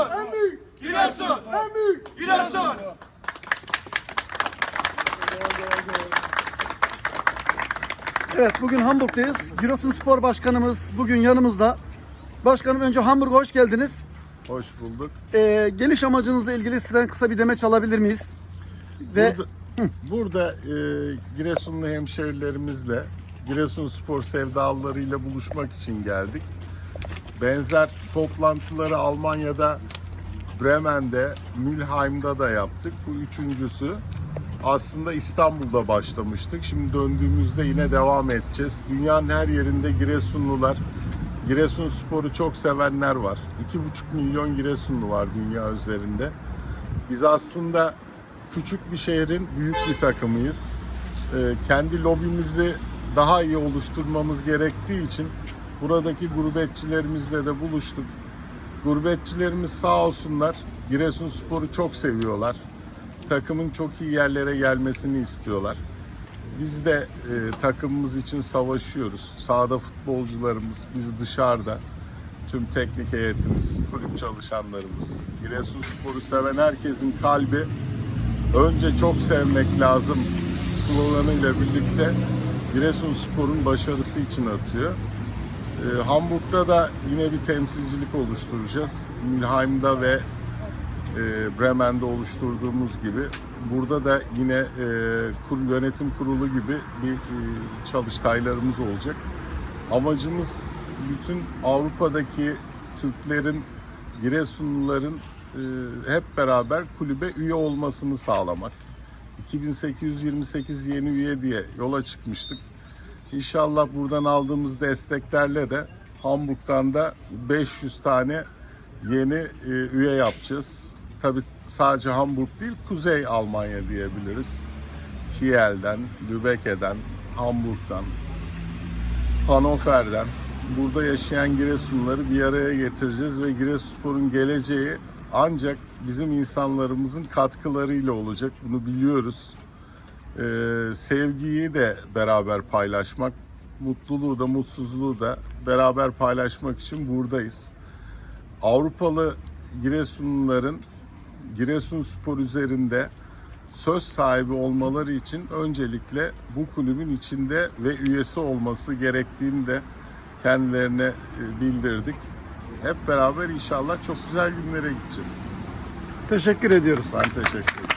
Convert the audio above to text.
Giresun. En büyük. Giresun. En büyük. Giresun. Evet bugün Hamburg'dayız. Giresun Spor Başkanımız bugün yanımızda. Başkanım önce Hamburg'a hoş geldiniz. Hoş bulduk. Ee, geliş amacınızla ilgili sizden kısa bir demeç alabilir miyiz? Ve Burada, burada e, Giresunlu hemşerilerimizle, Giresun spor sevdalılarıyla buluşmak için geldik. Benzer toplantıları Almanya'da, Bremen'de, Mülheim'da da yaptık. Bu üçüncüsü. Aslında İstanbul'da başlamıştık. Şimdi döndüğümüzde yine devam edeceğiz. Dünyanın her yerinde Giresunlular, Giresun sporu çok sevenler var. 2,5 milyon Giresunlu var dünya üzerinde. Biz aslında küçük bir şehrin büyük bir takımıyız. Ee, kendi lobimizi daha iyi oluşturmamız gerektiği için buradaki gurbetçilerimizle de buluştuk. Gurbetçilerimiz sağ olsunlar Giresunspor'u çok seviyorlar. Takımın çok iyi yerlere gelmesini istiyorlar. Biz de e, takımımız için savaşıyoruz. Sahada futbolcularımız, biz dışarıda. Tüm teknik heyetimiz, kulüp çalışanlarımız. Giresunspor'u seven herkesin kalbi önce çok sevmek lazım sloganıyla birlikte Giresunspor'un başarısı için atıyor. Ee, Hamburg'da da yine bir temsilcilik oluşturacağız. Mülheim'da ve e, Bremen'de oluşturduğumuz gibi burada da yine e, kur, yönetim kurulu gibi bir e, çalıştaylarımız olacak. Amacımız bütün Avrupa'daki Türklerin, Giresunluların e, hep beraber kulübe üye olmasını sağlamak. 2828 yeni üye diye yola çıkmıştık. İnşallah buradan aldığımız desteklerle de Hamburg'dan da 500 tane yeni e, üye yapacağız. Tabii sadece Hamburg değil, Kuzey Almanya diyebiliriz. Kiel'den, Lübecke'den, Hamburg'dan, Hannover'den burada yaşayan Giresunları bir araya getireceğiz ve Giresunspor'un geleceği ancak bizim insanlarımızın katkılarıyla olacak. Bunu biliyoruz. Ee, sevgiyi de beraber paylaşmak, mutluluğu da mutsuzluğu da beraber paylaşmak için buradayız. Avrupalı Giresunluların Giresunspor üzerinde söz sahibi olmaları için öncelikle bu kulübün içinde ve üyesi olması gerektiğini de kendilerine e, bildirdik. Hep beraber inşallah çok güzel günlere gideceğiz. teşekkür ediyoruz. Ben teşekkür ederim.